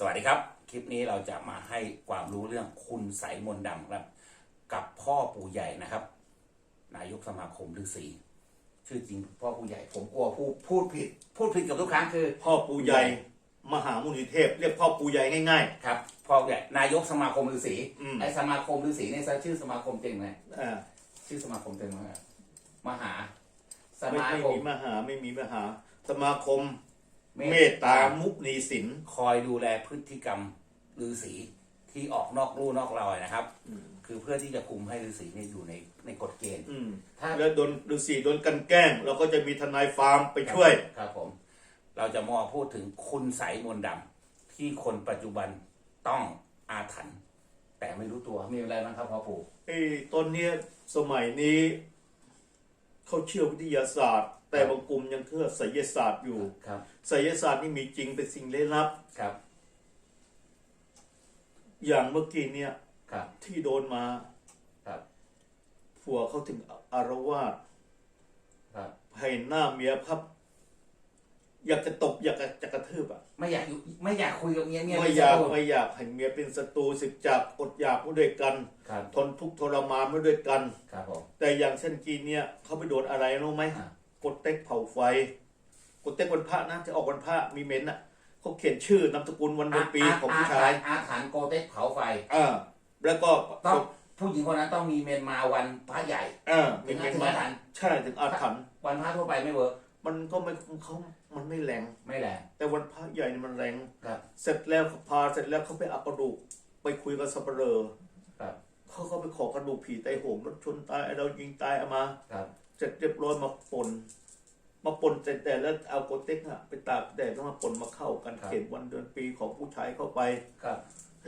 สวัสดีครับ คลิปนี้เราจะมาให้ความรู้เรื่องคุณใสยมนต์ดำครับ กับพ่อปู่ใหญ่นะครับ นายกสมาคมฤาษีชื่อจริงพ่อปู่ใหญ่ผมกลัวพูดพูดผิด พูดผิดกับทุกครั้งคือพ่อปู่ใหญ่ มหามุนีเทพ เรียกพ่อปู่ใหญ่ง่าย ครับพ่อใหญ่นายกสมาคมฤาษีอืม ไอสมาคมฤาษีเนี่ยชื่อสมาคมเต็มไหมๆอ่าชื่อสมาคมเต็มไหมครับมหาสไม่มาไม่คมมีมหาไม่มีมหา สมาคม เมเมตตตาตามุนีศิลป์คอยดูแลพฤติกรรมฤาษีที่ออกนอกลู่นอกรอยนะครับ คือเพื่อที่จะคุมให้ฤาษีเนี่ยอยู่ในในกฎเกณฑ์อืมถ้าแล้วโดนฤาษีโดนกลันแกล้ง เราก็จะมีทนายฟาร์มไปช่วยครับผม เราจะมาพูดถึงคุณใสยมนต์ดำที่คนปัจจุบันต้องอาถรรพ์แต่ไม่รู้ตัวมีอะไรบ้างครับพ่อปู่ไอ้ตอนเนี้ยสมัยนี้ เขาเชื่อวิทยาศาสตร์ แต่บางกลุ่มยังเชื่อไสยศาสตร์อยู่ครับไสยศาสตร์นี่มีจริงเป็นสิ่งลี้ลับ ครับ อย่างเมื่อกี้เนี่ยครับ ที่โดนมาครับผัวเขาถึงอารวาสครับ ให้หน้าเมียพับ อยากจะตบอยากจะกระทืบอะไม่อยากอยู่ไม่อยากคุยกับเมียเมียไม่เป็นอยากศัตรูไม่อยากให้เมียเป็นศัตรูสึกจากอดอยากมาด้วยกัน ครับ ทนทุกข์ทรมานมาด้วยกัน ครับผมแต่อย่างเช่นจีนเนี่ยเขาไปโดนอะไรรู้ไหมอะ กดเต็กเผาไฟ กดเต็กวันพระนะ จะออกวันพระมีเมนอะเขาเขียนชื่อนามสกุลวันเดือนปีของผู้ชายอาถรรพ์โกเต็กเผาไฟอ่าแล้วก็ต้องผู้หญิงคนนั้นต้องมีเมนมาวันพระใหญ่อ่าถึมีงเมนถึงมาอาถรรพ์ใช่ถึงอาถรรพ์วันพระทั่วไปไม่เวิร์กมันก็ไม่เขามันไม่แรงไม่แรง แต่วันพระใหญ่นี่มันแรงครับเสร็จแล้วพาเสร็จแล้วเขาไปเอากระดูกไปคุยกับสับเปลอครับเขาก็ไปขอกระดูกผีไตโหงรถชนตายไอ้เรายิงตายเอามาครับ เสร็จเรียบร้อยมาปน มาปนเสร็จแต่แล้วเอาโกเต็กอะไปตากแดดแล้วมาปนมาเข้ากันเขียนวันเดือนปีของผู้ชายเข้าไป ครับ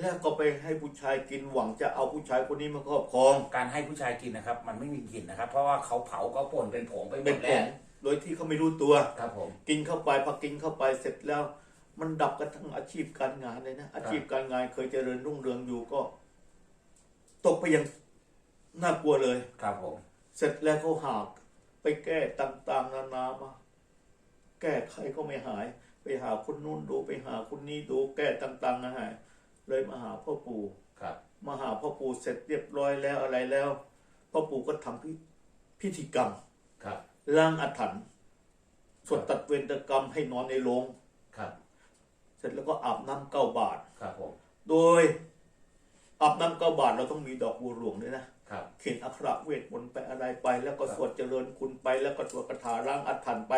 แล้วก็ไปให้ผู้ชายกินหวังจะเอาผู้ชายคนนี้มาครอบครองการให้ผู้ชายกินนะครับ มันไม่มีกลิ่นนะครับ เพราะว่าเขาเผาเขาป่นเป็นผงไปหมเป็นดผแล้วงโดยที่เขาไม่รู้ตัว ครับผม กินเข้าไปพอกินเข้าไปเสร็จแล้ว มันดับกันทั้งอาชีพการงานเลยนะอาชีพการงานเคยเจริญรุ่งเรืองอยู่ก็ ตกไปอยังน่ากลัวเลย ครับผม เสร็จแล้วเขาหากไปแก้ต่างๆนานามา แก้ไขก็ไม่หาย ไปหาคนนู้นดูไปหาคนนี้ดูแก้ต่างๆนะหายเลยมาหาพ่อปู่ครับ มาหาพ่อปู่เสร็จเรียบร้อยแล้วอะไรแล้วพ่อปู่ก็ทำพิพิธีกรรมครับล้างอาถรรพ์สวดตัดเวรตกรรมให้นอนในโรงครับ เสร็จแล้วก็อาบน้ำเก้าบาทครับผมโดย อาบน้ำเก้าบาทเราต้องมีดอกบัวหลวงด้วยนะครับ เขียนอักขระเวทมนต์ไปอะไรไป แล้วก็ครับสวดเจริญคุณไป แล้วก็สวดคาถาล้างอาถรรพ์ไป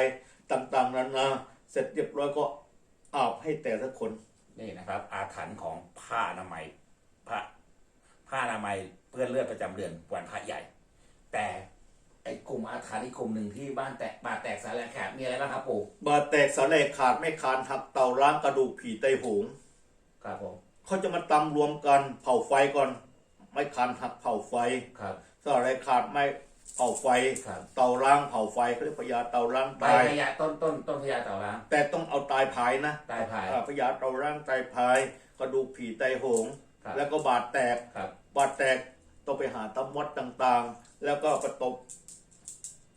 ต่างๆนานาเสร็จเรียบร้อยก็อาบให้แต่ละคนนี่นะครับ อาถรรพ์ของผ้าอนามัยผ้าผ้าอนามัยเปื้อนเลือดประจำเดือนวันพระใหญ่ แต่ไอ้กลุ่มอาถรรพ์อีกกลุ่มหนึ่งที่บ้านแตกบาดแตกสาแหลกแขกมีอะไรบ้างครับปู่บาดแตกสาแหลกขาดไม่ขาดหักเต่าล้างกระดูกผีไตโหงครับผม เขาจะมาตำรวมกันเผาไฟก่อน ไม่ขาดหักเผาไฟครับสาแหลกขาดไม่เผาไฟ ครับเต่าล้างเผาไฟเขาเรียกพญาเต่าล้างใบตาย พญาต้นต้นต้นพญาเต่าล้างแต่ต้องเอาตายภายนะตายพาย อ่าพญาเต่าร่างไตรพายกระดูกผีไตโหง ครับ แล้วก็บาดแตก ครับ บาดแตกต้องไปหาตำวัดต่างๆ แล้วก็ประตบ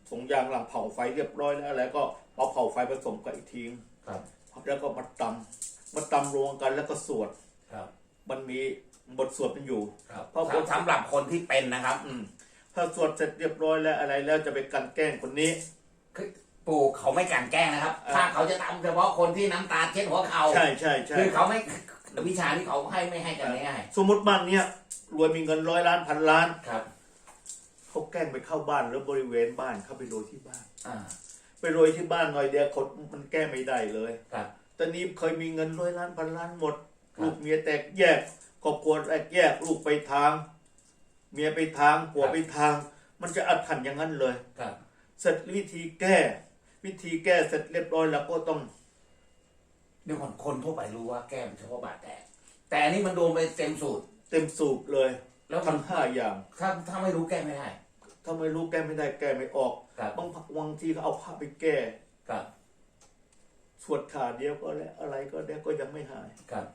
ผงยางหลังเผาไฟเรียบร้อยแล้ว แล้วก็เอาเผาไฟผสมกับอีกทีครับ แล้วก็มาตำมาตำรวมกันแล้วก็สวด ครับมันมีบทสวดมันอยู่ ครับเพราะผมสำหรับคนที่เป็นนะครับอืมถ้าสวดเสร็จเรียบร้อยแล้วอะไรแล้วจะไปกลันแกล้งคนนี้ คือปู่เขาไม่กลันแกล้งนะครับอ่าถ้าเขาจะทำเฉพาะคนที่น้ำตาเช็ดหัวเขาใช่ใช่ใช่คือเขาไม่วิชาที่เขาให้ไม่ให้กันง่ายสมมติบ้านเนี้ยรวยมีเงินร้อยล้านพันล้าน ๆครับ เขาแกล้งไปเข้าบ้านแล้วบริเวณบ้านเข้าไปโรยที่บ้าน อ่า ไปโรยที่บ้านหน่อยเดียวคนมันแก้ไม่ได้เลย ครับ ตอนนี้เคยมีเงินร้อยล้านพันล้านหมดครับ ลูกเมียแตกแยกครอบครัวแตกแยกลูกไปทาง เมียไปทางผัวไปทาง มันจะอัดขันอย่างนั้นเลยครับเสร็จวิธีแก้ วิธีแก้เสร็จเรียบร้อยแล้วก็ต้องเดี๋ยวคนคนทั่วไปรู้ว่าแก้เป็นเฉพาะบาดแผลแต่อันนี้มันโดนไปเต็มสูตร เต็มสูบเลยแล้วมันทั้งห้าอย่าง ถ้าถ้าไม่รู้แก้ไม่ได้ ถ้าไม่รู้แก้ไม่ได้แก้ไม่ออกครับ บางบางทีก็เอาผ้าไปแก้ ครับสวดขาเดียวก็แล้วอะไรก็แล้วก็ยังไม่หาย ครับ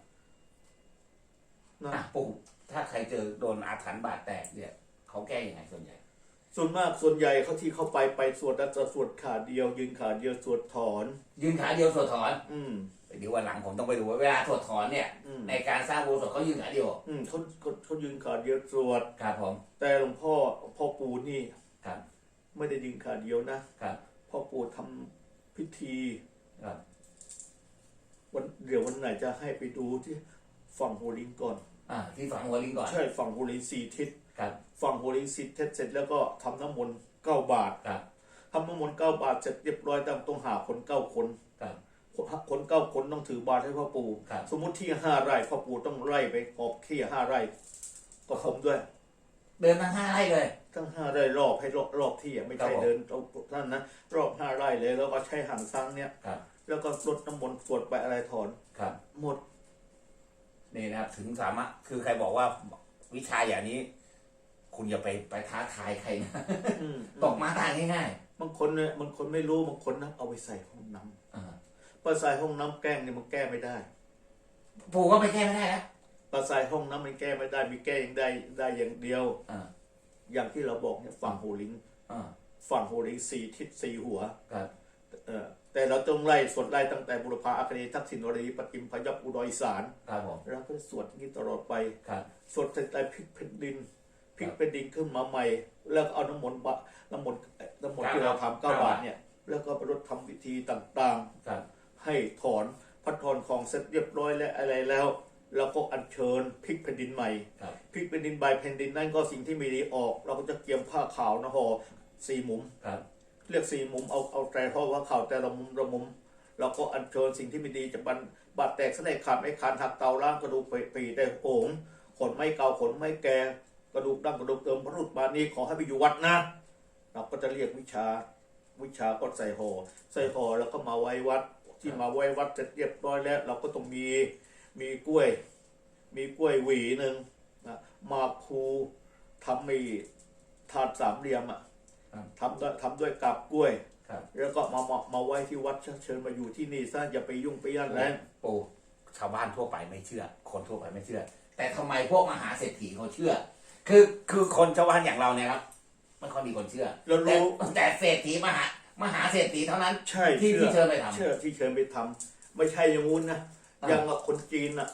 นะอะปู่ถ้าใครเจอโดนอาถรรพ์บาดแตกเนี่ยเขาแก้ยังไงส่วนใหญ่ ส่วนมากส่วนใหญ่เขาที่เข้าไปไปสวดแล้วจะสวดขาเดียว ยืนขาเดียวสวดถอน ยืนขาเดียวสวดถอนอืม เดี๋ยววันหลังผมต้องไปดูว่าเวลาสวดถอนเนี่ย อืมในการสร้างโบสถ์เขายืนขาเดียวอืมเขาเขาเขายืนขาเดียวสวด ครับผมแต่หลวงพ่อพ่อปู่นี่ครับไม่ได้ยืนขาเดียวนะครับพ่อปู่ทำพิธี ครับวันเดี๋ยววันไหนจะให้ไปดูที่ ฝั่งหัวลิงก่อน อ่าที่ฝังหัวลิงก่อนใช่ฝั่งหัวลิงสี่ทิศครับฝั่งหัวลิงสี่ทิศเสร็จแล้วก็ทำน้ำมนต์เก้าบาทครับทำน้ำมนต์เก้าบาทเสร็จเรียบร้อยต้องต้องหาคนเก้าคน ครับ คนคนเก้าคนต้องถือบาตรให้พ่อปู่ ครับ สมมุติที่ห้าไร่พ่อปู่ต้องไล่ไปออกที่ห้าไร่ ก็ผมด้วย เดินทั้งห้าไร่เลย ทั้งห้าไร่รอบให้รอบรอบที่อะไม่ใช่ครับผม เดินเอาท่านนะรอบห้าไร่เลยแล้วก็ใช้หางซังเนี่ย ครับ แล้วก็รดน้ำมนต์สวดไปอะไรถอน ครับ หมด นี่นะครับ ถึงสามารถคือใครบอกว่าวิชาอย่างนี้ คุณอย่าไปไปท้าทายใครนะอืมตกมาทางง่ายบางคนเนี่ยบางคนไม่รู้บางคนนะเอาไปใส่ห้องน้ๆอ่าำพอใส่ห้องน้ำแกล้งเนี่ยมันแก้ไม่ได้ปู่ก็ไปแก้ไม่ได้นะพอใส่ห้องน้ำมันแก้ไม่ได้ มีแก้อย่างได้ได้อย่างเดียว อ่าอย่างที่เราบอกเนี่ยฝั่งโหลิง อ่าฝั่งโหลิงสี่ทิศสี่หัว ครับเออ แต่เราต้องไล่สวดไล่ตั้งแต่บุรพาอาคเนย์ทักษิณวรีปฏิมพยัพอุดรอีสานครับผมเราก็สวดอย่างนี้ตลอดไปครับสวดเสร็จแล้วพลิกแผ่นดินพลิกแผ่นดินขึ้นมาใหม่ แล้วก็เอาน้ำมนต์บะน้ำมนต์เอ่อน้ำมนต์ที่เราทำเก้าบาทเนี่ย แล้วก็ไปรดทำพิธีต่างครับๆให้ถอนพัดถอนของเสร็จเรียบร้อยและอะไรแล้วแล้วก็อัญเชิญพลิกแผ่นดินใหม่ครับพลิกแผ่นดินใบแผ่นดินนั่นก็สิ่งที่ไม่ดีออก เราก็จะเกี่ยมผ้าขาวนะห่อสี่มุมครับ เรียกสี่มุมเอาเอาแต่ห่อว่าเขาแต่ละมุมละมุมเราก็อัญเชิญสิ่งที่ไม่ดีจะบันบาดแตกสลายขาดไม่ขาดหักเตาล่างกระดูกปีได้โป่งขนไม่เก่าขนไม่แก่กระดูกดั้งกระดูกเติมพระรุษบานี้ขอให้ไปอยู่วัดนะเราก็จะเรียกวิชาวิชาก็ใส่ห่อใส่ห่อแล้วก็มาไว้วัดที่มาไว้วัดเสร็จเรียบร้อยแล้ว เราก็ต้องมีมีกล้วย มีกล้วยหวีหนึ่งนะมาคูทำมีถาดสามเหลี่ยมอะ ทำด้วยทำด้วยกับกล้วย ครับแล้วก็มามามาไว้ที่วัดเชิญมาอยู่ที่นี่ซะอย่าไปยุ่งไปยันแล้วปู่ชาวบ้านทั่วไปไม่เชื่อ คนทั่วไปไม่เชื่อ แต่ทำไมพวกมหาเศรษฐีเขาเชื่อ คือคือคนชาวบ้านอย่างเราเนี่ยครับไม่ค่อยมีคนเชื่อเรารู้แต่แต่เศรษฐีมหามหาเศรษฐีเท่านั้น ใช่ที่เชื่ที่อเชิญไปทำ เชื่อที่เชิญไปทำไม่ใช่อย่างงู้นนะอ่าอย่างกับคนจีนอะ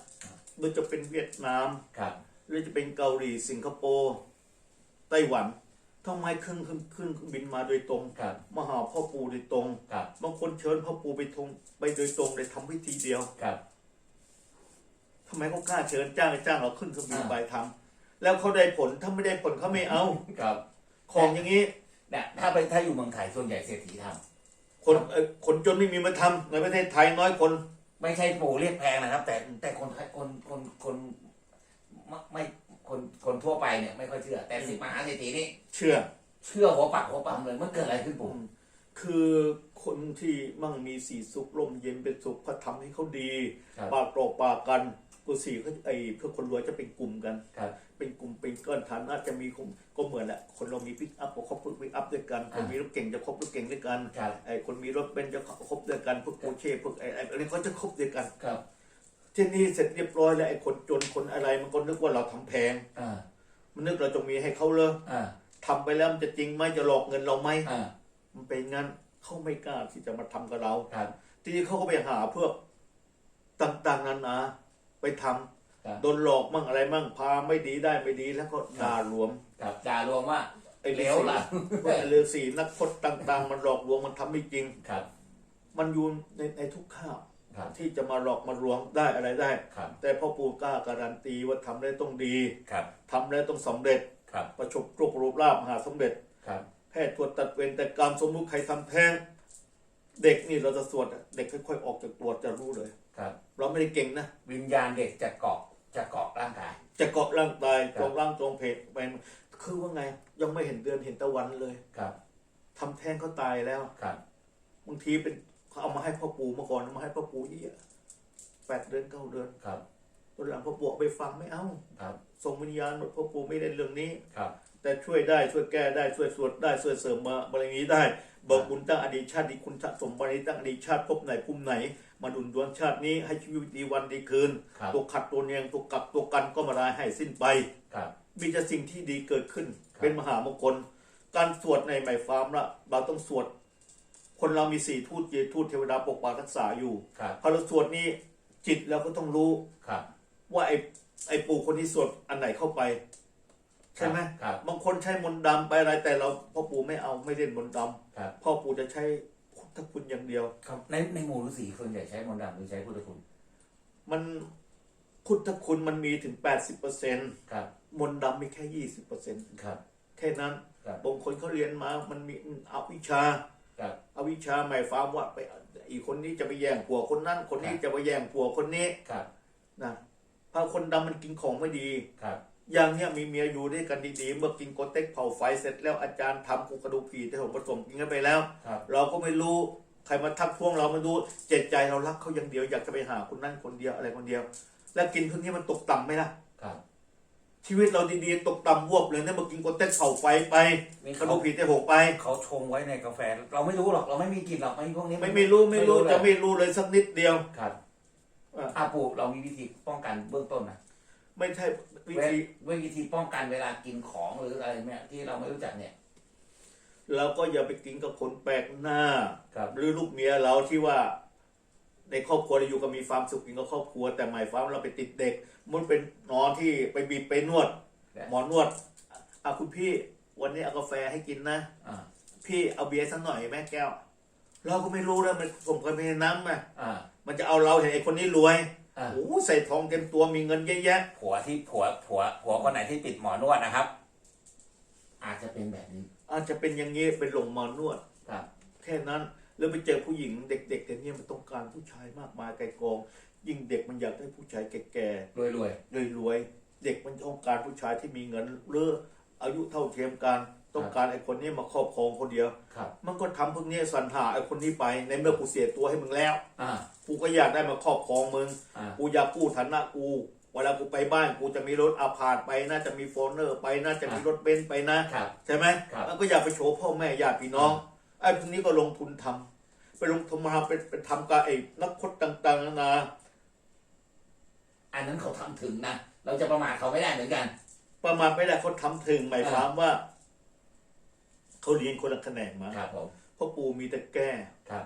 หรือจะเป็นเวียดนาม ครับ หรือจะเป็นเกาหลีสิงคโปร์ไต้หวัน ทำไมขึ้นขึ้นขึ้นเครื่องบินมาโดยตรงครับมาหาพ่อปู่โดยตรงครับ บางคนเชิญพ่อปู่ไปทงไปโดยตรงเลยทำพิธีเดียวครับ ทำไมเขากล้าเชิญจ้างให้จ้างเราขึ้นเครื่องบินอ่า ไปทำแล้วเขาได้ผลถ้าไม่ได้ผลเขาไม่เอา ครับของอย่างนี้ เนี่ยถ้าไปถ้าอยู่เมืองไทยส่วนใหญ่เศรษฐีทำคนเอ่อคนจนไม่มีมาทำในประเทศไทยน้อยคนไม่ใช่ปู่เรียกแพงนะครับ แต่แต่คนไทยคนคนคนไม่ไม่ คนคนทั่วไปเนี่ยไม่ค่อยเชื่อ แต่สิบมหาเศรษฐีนี่เชื่อ เชื่อหัวปักหัวปั๊มเลยมันเกิดอะไรขึ้นปู่คือคนที่มั่งมีสีสุขลมเย็นเป็นสุขเขาทำให้เขาดีครับปากต่อปากกันกุศลเขาไอ้เพื่อคนรวยจะเป็นกลุ่มกันครับเป็นกลุ่มเป็นก้อนฐานอาจจะมีคงก็เหมือนแหละคนเรามีพิกอัพก็คบพิกอัพด้วยกันคนอ่ามีมีรถเก่งจะคบรถเก่งด้วยกันครับไอ้คนมีรถเบนซ์จะคบด้วยกันพวกโปเช่พวกไอ้ไอ้อะไรเขาจะคบด้วยกันครับ ที่นี่เสร็จเรียบร้อยแล้วไอ้คนจนคนอะไรมันก็นึกว่าเราทำแพงอ่ามันนึกเราจะมีให้เขาเลยอ่าทำไปแล้วมันจะจริงไหมจะหลอกเงินเราไหมอ่ามันเป็นงั้นเขาไม่กล้าที่จะมาทำกับเราครับทีนี้เขาก็ไปหาพวกต่างๆนานาไปทำครับโดนหลอกมั่งอะไรมั่งพาไม่ดีได้ไม่ดีแล้วก็ด่ารวมครับด่ารวมว่าไอ้เหลวหลังว่าไอ้เรือสีนักพจน์ต่าง ๆ มันหลอกลวงมันทำไม่จริงครับ มันอยู่ในในทุกข้าวครับ ที่จะมาหลอกมาลวงได้อะไรได้ครับแต่พ่อปู่กล้าการันตีว่าทำได้ต้องดีครับทำแล้วต้องสำเร็จครับประชบโรครูปลาบมหาสำเร็จครับแพทย์ตรวจตัดเวรแต่การสมมุติใครทำแท้งเด็กนี่เราจะสวดอะเด็กค่อยๆออกจากตรวจจะรู้เลยครับเราไม่ได้เก่งนะวิญญาณเด็กจะเกาะจะเกาะร่างกาย จะเกาะร่างกายครับตรงร่างตรงเพศไปคือว่าไง ยังไม่เห็นเดือนเห็นตะวันเลยครับทำแท้งเขาตายแล้วครับบางทีเป็น เขาเอามาให้พ่อปู่มาก่อนเอามาให้พ่อปู่นี่อะแปดเดือนเก้าเดือนครับตอนหลังพ่อปู่เอาไปฟังไม่เอาครับส่งวิญญาณหมดพ่อปู่ไม่ได้เรื่องนี้ครับ แต่ช่วยได้ช่วยแก้ได้ช่วยสวดได้ช่วยเสริมมาบารมีได้เบิกบุญตั้งอดีตชาติดีคุณสะสมบารมีตั้งอดีตชาติพบไหนภูมิไหน มาดุลดวงชาตินี้ให้ชีวิตดีวันดีคืนครับตัวขัดตัวเนียงตัวกลับตัวกันก็มาลายให้สิ้นไปครับมีแต่สิ่งที่ดีเกิดขึ้นครับเป็นมหามงคล การสวดในหมายความละเราต้องสวด คนเรามีสี่ทูตเยทูตเทวดาปกปักรักษาอยู่ครับพอเราสวดนี้จิตเราก็ต้องรู้ครับ ว่าไอ้ไอ้ปู่คนที่สวดอันไหนเข้าไป ใช่ไหมครับ บางคนใช้มนต์ดำไปอะไรแต่เราพ่อปู่ไม่เอาไม่เล่นมนต์ดครับำพ่อปู่จะใช้พุทธคุณอย่างเดียว ครับในในหมู่ฤาษีส่วนใหญ่ใช้มนต์ดำหรือใช้พุทธคุณมันพุทธคุณมันมีถึง 80%เครับมนต์ดำมีแค่ 20%ครับ แค่นั้นครับ บางคนเขาเรียนมา มันมีอวิชชา ครับ อวิชชาหมายความว่าไปอีกคนนี้จะไปแย่งผัวคนนั้น คนนี้จะไปแย่งผัวคนนี้ครับนะเพราะคนดำมันกินของไม่ดี ครับอย่างเนี้ยมีเมียอยู่ด้วยกันดีๆ เมื่อกินโกเต็กเผาไฟเสร็จแล้วอาจารย์ทำกูกระดูกผีที่ผมผสมกินกันไปแล้ว ครับเราก็ไม่รู้ใครมาทักท้วงเราไม่รู้เจตใจเรารักเขาอย่างเดียวอยากจะไปหาคนนั้นคนเดียวอะไรคนเดียว แล้วกินพวกนี้มันตกต่ำไหมล่ะ ครับ ชีวิตเราดีๆตกต่ำวบเลยนะเมื่อกินโกเต็กเผาไฟไปนี่กระเขาดูกผีที่หกไป เขาชงไว้ในกาแฟ เราไม่รู้หรอกเราไม่มีกลิ่นหรอกไอ้พวกนี้ไม่ไม่รู้ไม่รู้เลยจะไม่รู้เลยสักนิดเดียว ครับอะ อาปูเรามีวิธีป้องกันเบื้องต้นนะไม่ใช่วิเวธีวิธีป้องกันเวลากินของหรืออะไรเนี่ยที่เราไม่รู้จักเนี่ย เราก็อย่าไปกินกับคนแปลกหน้า ครับ หรือลูกเมียเราที่ว่า ในครอบครัวเราอยู่ก็มีความสุขกินกับครอบครัว แต่หมายความว่าเราไปติดเด็ก มันเป็นหมอที่ไปบีบไปนวด หมอนวดอะคุณพี่วันนี้เอากาแฟให้กินนะอ่าพี่เอาเบียร์สักหน่อยแม่แก้ว เราก็ไม่รู้แล้วมันผมเคยไปในน้ำมาอ่ามันจะเอาเราเห็นไอ้คนนี้รวยอ่าโอ้โหใส่ทองเต็มตัวมีเงินเยอะแยะผัวที่ผัวผัวผัวคนไหนที่ติดหมอนวดนะครับ อาจจะเป็นแบบนี้อาจจะเป็นอย่างนี้เป็นหลงหมอนวด ครับ แค่นั้น แล้วไปเจอผู้หญิงเด็กๆเดี๋ยวนี้มันต้องการผู้ชายมากมายไกลกอง ยิ่งเด็กมันอยากได้ผู้ชายแก่รวยรวยๆรวยๆเด็กมันต้องการผู้ชายที่มีเงินหรืออายุเท่าเทียมกันต้องการไอ้คนนี้มาครอบครองคนเดียวๆครับ มันก็ทำพวกนี้สรรหาไอ้คนนี้ไปในเมื่อกูเสียตัวให้มึงแล้ว อ่า กูก็อยากได้มาครอบครองมึง อ่ากูอยากกู้ฐานะกู เวลากูไปบ้านกูจะมีรถอาพาธไปน่าจะมีโฟร์เนอร์ไปน่าจะมีรถเบนซ์ไปนะ ครับ ใช่ไหมครับ มันก็อยากไปโชว์พ่อแม่ญาติพี่น้องไอ้พวกนี้ก็ลงทุนทำไปลงทุนมาเป็นเป็นทำกับไอ้นักพจน์ต่างๆนานาอันนั้นเขาทำถึงนะเราจะประมาทเขาไม่ได้เหมือนกัน ประมาณไม่ได้เขาทำถึงหมายความว่าเขาเรียนคนละแขนงมาครับผมพ่อปู่มีแต่แก้ครับ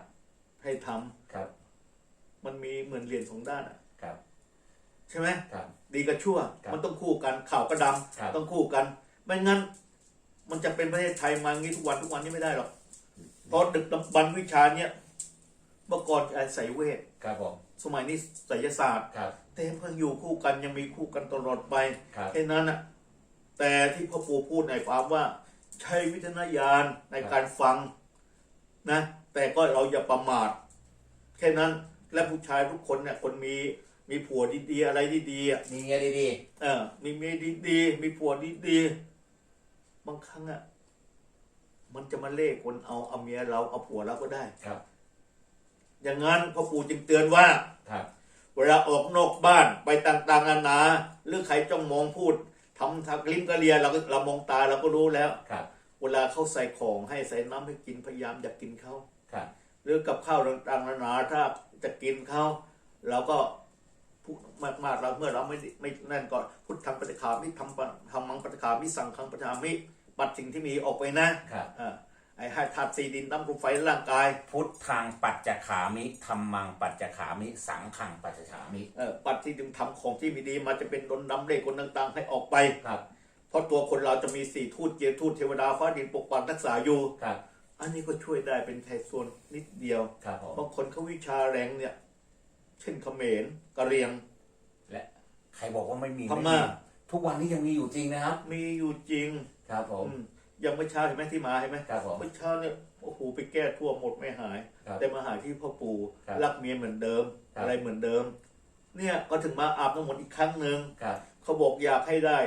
ให้ทำครับ มันมีเหมือนเรียนสองด้านอะครับ ใช่ไหมครับ ดีกับชั่วครับมันต้องคู่กันข่าวก็ดครับำต้องคู่กัน ไม่งั้น มันจะเป็นประเทศไทยมางี้ทุกวันทุกวันนี้ไม่ได้หรอก เพราะดึกดำบรรพ์วิชาเนี่ยเมื่อก่อนอาศัยเวท ครับผม สมัยนี้ไสยศาสตร์ ครับ แต่เพิ่งอยู่คู่กันยังมีคู่กันตลอดไปครับ แค่นั้นนะแต่ที่พ่อปู่พูดในความว่า ใช้วิจารณญาณในการฟังนะ แต่ก็เราอย่าประมาท แค่นั้นและผู้ชายทุกคนเนี่ยคนมีมีผัวดีๆอะไรดีๆอะ มีเงี้ยดีเออมีเมียดีๆมีผัวดีๆบางครั้งอะ มันจะมาเล่คนเอาเอาเมียเราเอาผัวเราก็ได้ๆครับ อย่างนั้นพ่อปู่จึงเตือนว่าครับ เวลาออกนอกบ้านไปต่างๆนานาหรือใครจ้องมองพูดทำทักลิ้มกระเลียเราก็เรามองตาเราก็รู้แล้วครับ เวลาเขาใส่ของให้ใส่น้ำให้กินพยายามอย่ากกินเขาครับ หรือกับข้าวต่างๆนานาถ้าจะกินเขาเราก็พูดมากๆเราเมื่อเราไม่ไม่นั่นก็พุทธังปฏิคามิทำปะทำมังปฏิคามิสั่งคังปฏิคามิ ปัดสิ่งที่มีออกไปนะครับอ่าไอ้ให้ธาตุสี่ดินน้ำลมไฟร่างกาย พุทธังปัจจขามิธรรมังปัจจขามิ สังขังปัจจขามิเอ่อปัดที่ดึงทำของที่มีดีมาจะเป็นดนดำเลขคนต่างๆ ให้ออกไป ครับ เพราะตัวคนเราจะมีสี่ทูตเจียทูตเทวดาฟ้าดินปกปักรักษาอยู่ ครับ อันนี้ก็ช่วยได้เป็นแค่ส่วนนิดเดียว ครับผม บางคนเขาวิชาแรงเนี่ย เช่นเขมรกะเหรียง และใครบอกว่าไม่มีพม่า ไทุกวันนี้ยังมีอยู่จริงนะครับ มีอยู่จริง ครับผม อืมอย่างเมื่อเช้าเห็นไหมที่มาเห็นไหมครับผมเมื่อเช้าเนี่ยโอ้โหไปแก้ทั่วหมดไม่หาย ครับแต่มาหาที่พ่อปู่ครับรักเมียเหมือนเดิม ครับ อะไรเหมือนเดิม เนี่ยก็ถึงมาอาบน้ำมนต์อีกครั้งหนึ่งครับเขาบอกอยากให้ได้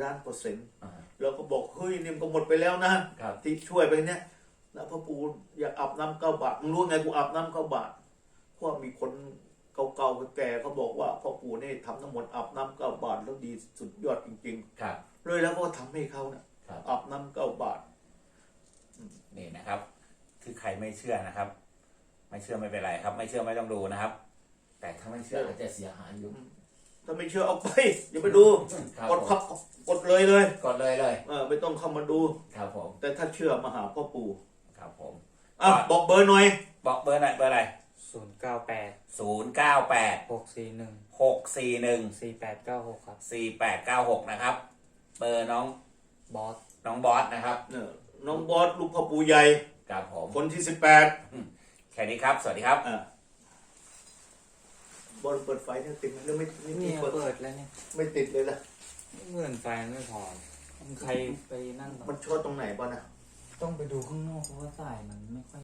ล้านเปอร์เซ็นต์อ่าแล้วก็บอกเฮ้ยนี่มันก็หมดไปแล้วนะ ครับที่ช่วยไปเนี่ยแล้วพ่อปู่อยากอาบน้ำเก้าบาทมึงรู้ไงกูอาบน้ำเก้าบาทเพราะว่ามีคน เก่าๆแก่ๆเขาบอกว่าพ่อปู่นี่ทำน้ำมนต์อาบน้ำเก้าบาทแล้วดีสุดยอดจริง ครับ ๆ เลยแล้วก็ทำให้เขาเนี่ยครับ อาบน้ำเก้าบาท นี่นะครับ คือใครไม่เชื่อนะครับ ไม่เชื่อไม่เป็นไรครับ ไม่เชื่อไม่ต้องดูนะครับ แต่ถ้าไม่เชื่ออาจจะเสียหายอยู่ถ้าไม่เชื่อเอาไป อย่าไปดูครับกดผมพับกดเลยเลยกดเลยเลยเออไม่ต้องเข้ามาดู ครับผมแต่ถ้าเชื่อมาหาพ่อปู่ครับผม อะบอกเบอร์หน่อยบอกเบอร์หน่อยเบอร์อะไร ศูนย์เก้าแปดศูนย์เก้าแปดหกสี่หนึ่งหกสี่หนึ่งสี่แปดเก้าหกครับสี่แปดเก้าหกนะครับเบอร์น้องบอส น้องบอสนะครับเนี่ยน้องบอสลูกพ่อปู่ใหญ่ครับผมคนที่สิบแปดแค่นี้ครับ สวัสดีครับ อะบอลเปิดไฟเนี่ยติดไหมหรือไม่ไม่นี่ไม่เปิดเปิดแล้วเนี่ยไม่ติดเลยล่ะ เงื่อนไฟไม่พอใครไปนั่นก่อนมันช็อตตรงไหนบอลอะ ต้องไปดูข้างนอกเพราะว่าสายมันไม่ค่อย